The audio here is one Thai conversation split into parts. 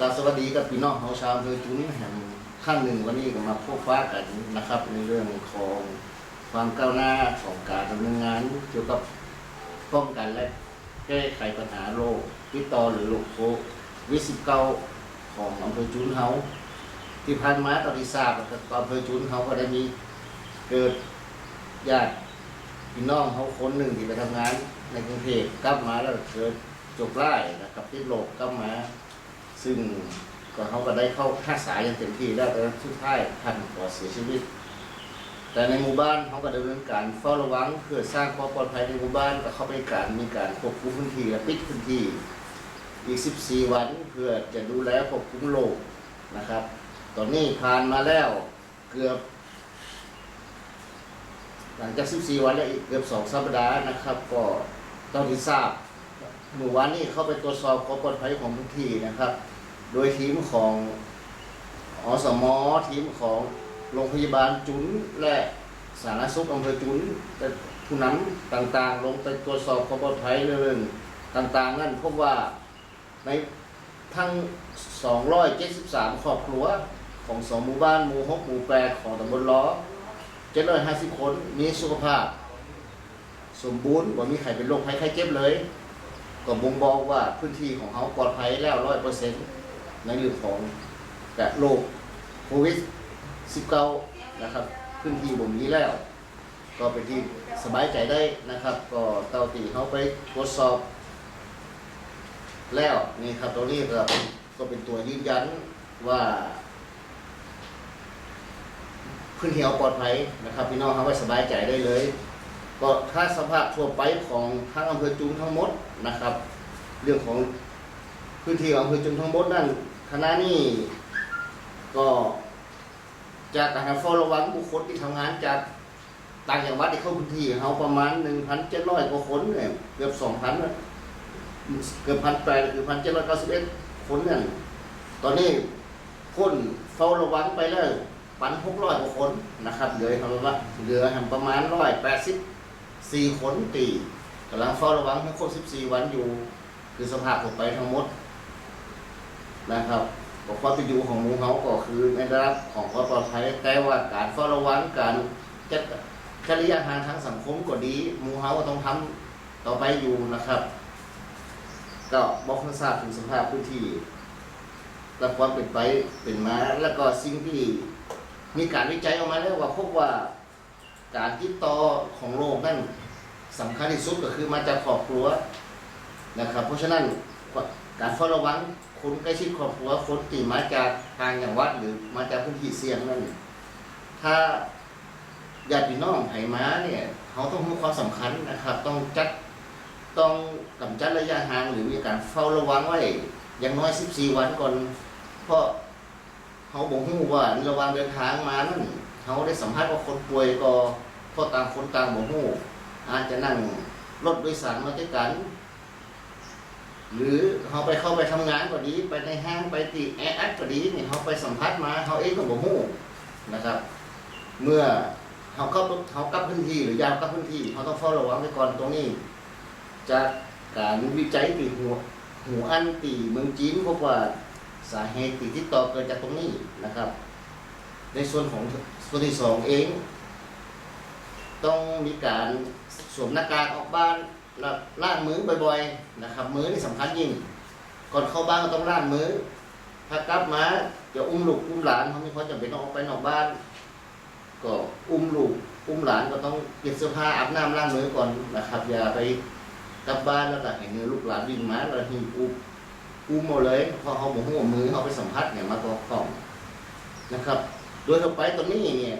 กรารสวัสดีกับพี่น้องเฮาชาวอำเภอจุนแห่งขั้นหนึ่งวันนี้ก็มาพบฟ้ากันนะครับ ในเรื่องของความก้าวหน้าของการดำเนินงาน เกี่ยวกับป้องกันและแก้ไขปัญหาโรคติดต่อหรือโรคโควิด19ของอำเภอจุนเฮาที่ผ่านมาตอนที่ทราบนะครับอำเภอจุนเฮาก็ได้มีเกิดญาติพี่น้องเขาคนหนึ่งที่ไปทำงานในกรุงเทพกลับมาแล้วเกิดจบไล่นะครับติดโรคกลับมา ซึ่งก็เขาก็ได้เข้ารักษาอย่างเต็มที่แล้วแต่สุดท้ายท่านก็เสียชีวิต แต่ในหมู่บ้านเขาก็ดำเนินการเฝ้าระวังเพื่อสร้างความปลอดภัยในหมู่บ้านก็เข้าไปการมีการควบคุมพื้นที่และปิดพื้นที่อีก 14 วันเพื่อจะดูแลควบคุมโรคนะครับ ตอนนี้ผ่านมาแล้วเกือบ หลังจาก 14 วันแล้วอีกเกือบ 2 สัปดาห์นะครับ ก็เท่าที่ทราบเมื่วานนี้เข้าไปตรวจสอบความปลอดภัยของพื้นที่นะครับ โดยทีมของอสมทีมของโรงพยาบาลจุนและสาธารณสุขอำเภอจุนและผู้นำต่างๆ ลงไปตรวจสอบความปลอดภัยเรื่องต่างๆ นั่นพบว่าในทั้ง 273 ครอบครัวของสองหมู่บ้านหมู่หกหมู่แปดของตำบลล้อ 750 คนมีสุขภาพ สมบูรณ์ว่ามีใครเป็นโรคภัยไข้เจ็บเลย ก็บ่งบอกว่าพื้นที่ของเขาปลอดภัยแล้วร้อยเปอร์เซ็นต์ ในเรื่องของแต่โรคโควิด -19 นะครับพื้นที่บ่มีแล้ว ก็เป็นที่สบายใจได้นะครับ ก็เตาตีเขาไปตรวจสอบ แล้วนี่ครับตรงนี้ก็เป็นก็เป็นตัวยืนยันว่าพื้นที่เขาปลอดภัยนะครับ พี่น้องเขาไว้สบายใจได้เลยก็ถ้าสภาพทั่วไปของทั้งอำเภอจุงทั้งหมดนะครับ เรื่องของพื้นที่องอำเภอจุงทั้งหมดนั่น คณะนี้ก็จากการเฝ้าระวังบุคคลที่ทำงานจากต่างจังหวัดที่เข้าพื้นที่เขาประมาณ1,700กว่าคนเนี่ยเกือบ2,000นเกือบ1,800คือ1,791คนเนี่ยตอนนี้คนเฝ้าระวังไปแล้วปัน600กว่าคนนะครับเหลือทำว่าเหลือประมาณ180สี่คนตีกำลังเฝ้าระวังทั้งครบ14วันอยู่ คือสภาพทั่วไปทั้งหมด นะครับบอกความเป็นอยู่ของหมูเขาก็คือในระดับของความปลอดภัยแต่ว่าการเฝ้าระวังการจัดจริยธรรมทางสังคมก็ดีหมูเขาก็ต้องทำต่อไปอยู่นะครับ ก็บอกให้ทราบถึงสภาพพื้นที่และความเป็นไปเป็นมาแล้วก็สิ่งที่มีการวิจัยออกมาแล้วว่าพบว่าการติดต่อของโรคนั่นสำคัญที่สุดก็คือมาจากครอบครัวนะครับ เพราะฉะนั้นการเฝ้าระวัง คนใกล้ชิดครอบครัวคนที่มาจากทางอย่างวัด หรือมาจากพื้นที่เสี่ยงนั่นถ้าญาติพี่น้องไหมาเนี่ยเขาต้องให้ความสำคัญนะครับ ต้องจัดต้องกำจัดระยะห่างหรือมีการเฝ้าระวังไว้อย่างน้อย 14 วันก่อน เพราะเขาบอกฮู้ว่าระหว่างเดินทางมานั่นเขาได้สัมภาษณ์ว่าคนป่วยก็เพราะต่างคนต่างบ่ฮู้อาจจะนั่งรถโดยสารมาด้วยกัน หรือเขาไปเข้าไปทำงานก็ดีไปในห้างไปตีแออัดก็ดีนี่เขาไปสัมภาษณ์มาเขาเองก็บ่ฮู้นะครับ เมื่อเขาเข้าเขากลับพื้นที่หรือยามกลับพื้นที่เขาต้องเฝ้าระวังไว้ก่อนตรงนี้จากการวิจัยตีหัวหูอันตีเมืองจีนพบว่าสาเหตุตีที่ต่อเกิดจากตรงนี้นะครับ ในส่วนของส่วนที่สองเอง ต้องมีการสวมหน้ากากออกบ้าน ล้วล้างมือบ่อยๆนะครับ มือนี่สำคัญยิ่ง ก่อนเข้าบ้านก็ต้องล้างมือ ถ้ากลับมาจะอุ้มลูกอุ้มหลานเขาไม่ค่อยจำเป็นต้องออกไปนอกบ้าน ก็อุ้มลูกอุ้มหลานก็ต้องเปลี่ยนเสื้อผ้าอาบน้ำล้างมือก่อนนะครับ อย่าไปกลับบ้านแล้วก็เห็นเนื้อลูกหลานวิ่งมาแล้วหิ้วอุ้มอุ้มหมดเลยพอเขาบอกหัวมือเขาไปสัมผัสเนี่ยมาตัวของนะครับ โดยทั่วไปตอนนี้เนี่ย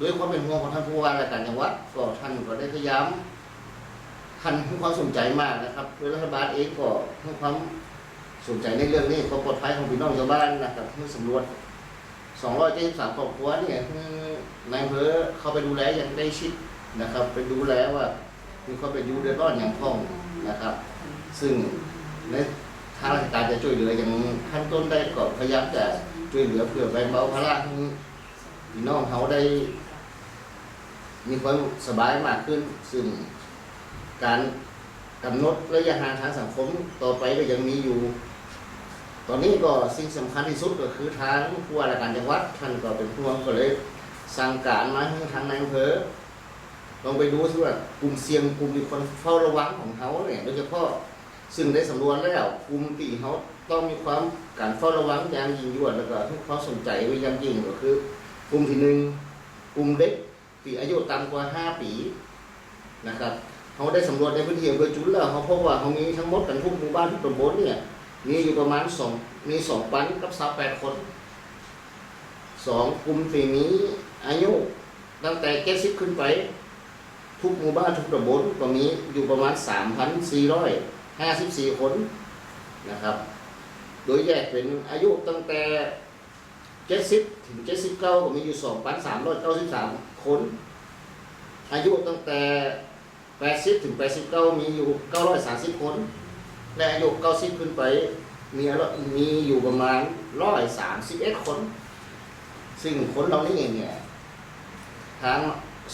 ด้วยความเป็นห่วงของท่านผู้ว่าราชการจังหวัดก็ท่านก็ได้พยายาม ท่านให้ความสนใจมากนะครับโดยรัฐบาลเองก็ให้ความสนใจในเรื่องนี้ความปลอดภัยของพี่น้องชาวบ้านนะครับเพื่อสำรวจ273ครอบครัวเนี่ยนายเภอเข้าไปดูแลอย่างได้ชิดนะครับไปดูแลว่ามีความเป็นอยู่เดือดร้อนอย่างพ้องนะครับ ซึ่งในทางราชการจะช่วยเหลืออย่างขั้นต้นได้ก็พยายามจะช่วยเหลือเพื่อแบ่งเบาภาระพี่น้องเขาได้ มีความสบายมากขึ้น ซึ่ง การกำหนดระยะห่างทางสังคมต่อไปก็ยังมีอยู่ ตอนนี้ก็สิ่งสำคัญที่สุดก็คือทางผู้ว่าราชการจังหวัดท่านก็เป็นผู้ว่าก็เลยสั่งการมาให้ทางนายอำเภอลองไปดูสิว่ากลุ่มเสี่ยงกลุ่มมีคนเฝ้าระวังของเขาเนี่ยโดยเฉพาะซึ่งได้สำรวจแล้วกลุ่มที่เขาต้องมีความการเฝ้าระวังอย่างยิ่งยวดแล้วก็ให้ควาสนใจไว้อย่างยิ่งก็คือกลุ่มที่หนึ่งกลุ่มเด็กที่อายุต่ำกว่า 5 ปีนะครับ เขาได้สำรวจในพื้นที่อำเภอจุฬแล้วเขาพบว่าเขามีทั้งหมดกันทุกหมู่บ้านทุกตำบลเนี่ยมีอยู่ประมาณสองมีสองปันกับสาวแปดคนสองกลุ่มสี่นี้อายุตั้งแต่เจ็ดสิบขึ้นไป ทุกหมู่บ้านทุกตำบลก็มีอยู่ประมาณสามพันสี่ร้อยห้าสิบสี่คนนะครับ โดยแยกเป็นอายุตั้งแต่เจ็ดสิบถึงเจ็ดสิบเก้าก็มีอยู่สองพันสามร้อยเก้าสิบสามคน อายุตั้งแต่ แปดสิบถึงแปดสิบเก้ามีอยู่เก้าร้อยสามสิบคน และอายุเก้าสิบขึ้นไป มีมีอยู่ประมาณร้อยสามสิบเอ็ดคน ซึ่งคนเหล่านี้เนี่ย ทาง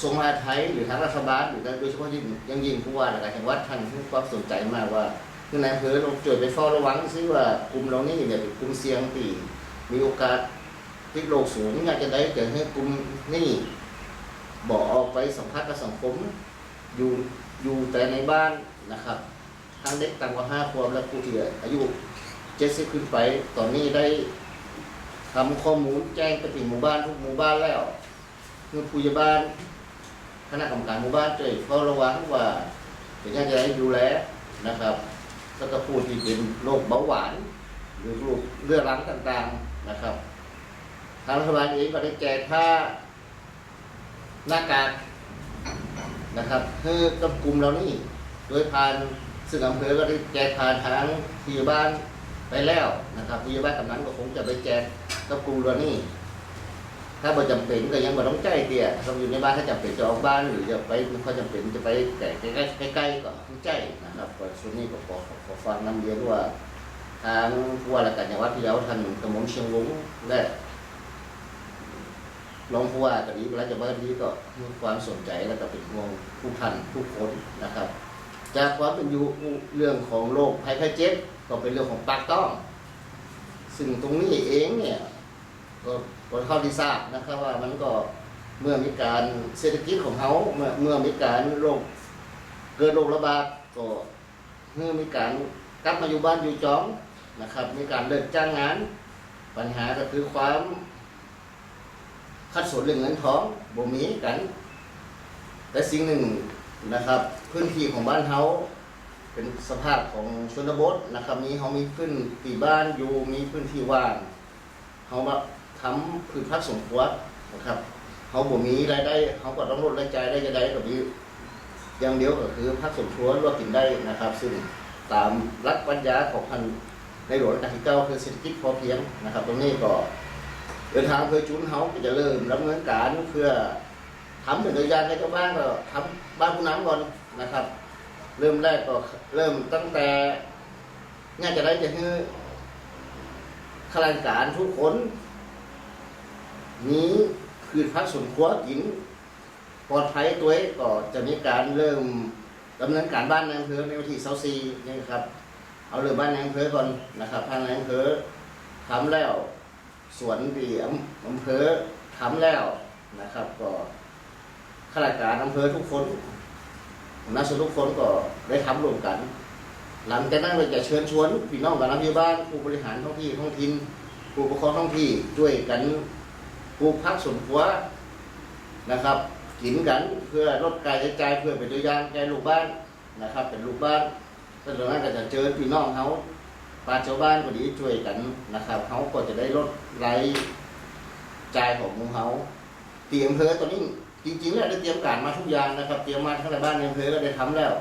ทรงมหาไทยหรือทางรัฐบาลหรือโดยเฉพาะยิ่งยังยิ่งผู้ว่าราชการจังวัดท่านให้ความสนใจมากว่าคือนายอำเภอลงจดไปเฝ้าระวังซิว่ากลุ่มเหล่านี้เนี่ยเป็นกลุ่มเสี่ยงตีมีโอกาสติดโรคสูงอยากจะได้จะให้กลุ่มนี้บอกออกไปสัมผัสกับสังคม อยู่อยู่แต่ในบ้านนะครับทั้งเด็กต่ำกว่าห้าขวบและผู้ที่อายุเจ็ดสิบขึ้นไปตอนนี้ได้ทำข้อมูลแจ้งไปถึงหมู่บ้านทุกหมู่บ้านแล้วคือผู้ใหญ่บ้านคณะกรรมการหมู่บ้านช่วยเฝ้าระวังว่าเป็นยังไงให้ดูแลนะครับ แล้วก็ผู้ที่เป็นโรคเบาหวาน หรือโรคเรื้อรังต่างๆนะครับ ทางรัฐบาลเองก็ได้แจกผ้าหน้ากาก นะครับเพื่อกับกลุ่มเรานี่โดยผ่านซึ่งอำเภอก็ได้แจกผ่านทางผู้ใหญ่บ้านไปแล้วนะครับผู้ใหญ่บ้านกำนันก็คงจะไปแจกกับกลุ่มเรานี่ถ้าบ่จำเป็นก็ยังบ่ต้องใจเตี้ยถ้าอยู่ในบ้านถ้าจำเป็นจะออกบ้านหรือจะไปไม่ค่อยจำเป็นจะไปใกล้ใกล้ใกล้ๆก็ต้องใจนะครับส่วนนี้ก็ขอขอฟังนำเรียนว่าทางผู้ว่าราชการจังหวัดพะเยาท่านกำมลเชียงวงและ รองผู้ว่าก็ดีราชบัณฑิตก็มีความสนใจแล้วก็เป็นห่วงผู้พันผู้คนนะครับ จากความเป็นอยู่เรื่องของโรคภัยไข้เจ็บก็เป็นเรื่องของปากต้อง ซึ่งตรงนี้เองเนี่ยก็ก็เท่าที่ทราบนะครับว่ามันก็เมื่อมีการเศรษฐกิจของเขาเมื่อเมื่อมีการโรคเกิดโรคระบาดก็เมื่อมีการกลับมาอยู่บ้านอยู่จองนะครับ มีการเลิกจ้างงาน ปัญหาก็คือความ ขัดสนเรื่องเงินทองบ่มีกัน แต่สิ่งหนึ่งนะครับ พื้นที่ของบ้านเฮาเป็นสภาพของชนบทนะครับมีเฮามีพื้นที่บ้านอยู่มีพื้นที่ว่างเขามาทำพืชพักสวนครัวนะครับเขาบ่มีรายได้เขาก็ต้องลดรายจ่ายได้จะได้ก็มีอย่างเดียวก็คือพักสวนครัวลวกกินได้นะครับ ซึ่งตามรัฐปัญญาของพันในหลวงรัชกาลที่เก้าคือเศรษฐกิจพอเพียงนะครับ ตรงนี้ก็ เดินทางเพื่อจุนเขาก็จะเริ่มดำเนินการเพื่อทำเป็นตัวอย่างให้ชาวบ้านก็ทำบ้านผู้น้ำก่อนนะครับ เริ่มแรกก็เริ่มตั้งแต่ง่ายจะได้จะคือข้าราชการทุกคนมีพืชพักสวนครัวกินปลอดภัยตัวเองก็จะมีการเริ่มดำเนินการบ้านในอำเภอในวันที่เสาซีนี่ครับ เอาเรื่องบ้านในอำเภอก่อนนะครับทางในอำเภอทำแล้ว สวนดีอำอำเภอทำแล้วนะครับ ก็ข้าราชการอำเภอทุกคนหัวหน้าส่วนทุกคนก็ได้ทำรวมกัน หลังจากนั้นเราจะเชิญชวนพี่น้องกับนักวิบ้านผู้บริหารท้องที่ท้องถิ่นผู้ปกครองท้องที่ช่วยกันปลูกพักสวนครัวนะครับกินกันเพื่อลดการใช้จ่ายเพื่อเป็นตัวอย่างแก่ลูกบ้านนะครับ เป็นลูกบ้านก็จากนั้นก็จะเชิญพี่น้องเขา ปราชาวบ้านก็ดีช่วยกันนะครับเขาก็จะได้ลดไรายจ่ายของมู่เขาเตรียมเภอตอนนี้จริงๆแล้วได้เตรียมการมาทุกอย่างนะครับ เตรียมมาทั้งในบ้านในอำเภอก็ได้ทำแล้ว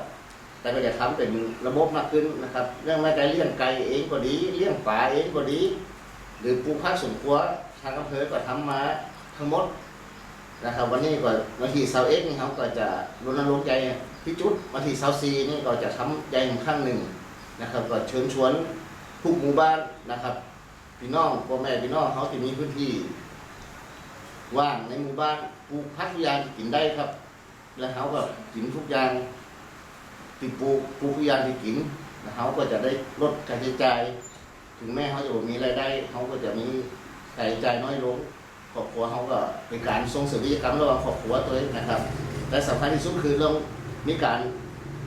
แต่ก็จะทำเป็นระบบมากขึ้นนะครับ เรื่องแม้แต่เลี้ยงไก่เองก็ดีเลี้ยงปลาเองก็ดี หรือปลูกผักสวนครัวทางอำเภอก็ทำมาทั้งหมดนะครับ วันนี้ก็วันที่เสาเอ็กนี่เขาก็จะรณรงค์ใจพิจุดวันที่เสาซีนี่ก็จะทำใจอีกครั้งหนึ่งนะครับ ก็เชิญชวน ทุกหมู่บ้านนะครับพี่น้องพ่อแม่พี่น้องเขาที่มีพื้นที่ ว่างในหมู่บ้านปลูกผักยางกินได้ครับ แล้วเขาก็กินทุกอย่างที่ปลูกปลูกทุกอย่างที่กินแล้วเขาก็จะได้ลดค่าใช้จ่ายถึงแม้เขาจะมีรายได้เขาก็จะมีรายจ่ายน้อยลงครอบครัวเขาก็เป็นการส่งเสริมกิจกรรมระหว่างครอบครัวตัวเองนะครับและสำคัญที่สุดคือเรื่องมีการ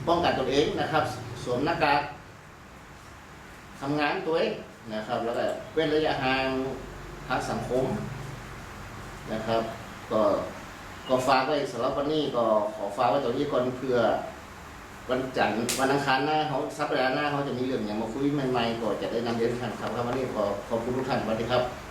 ป้องกันตัวเองนะครับ สวมหน้ากาก ทำงานตัวเองนะครับ แล้วก็เว้นระยะห่างทางสังคมนะครับ ก็ก็ฝากไว้สำหรับวันนี้ก็ขอฝากไว้ตรงนี้ก่อนเพื่อวันจันทร์วันอังคารหน้าเขาสัปดาห์หน้าเขาจะมีเรื่องอย่างมาคุยใหม่ๆก็จะได้นำเรียนท่านครับครับวันนี้ขอขอบคุณทุกท่านสวัสดีครับ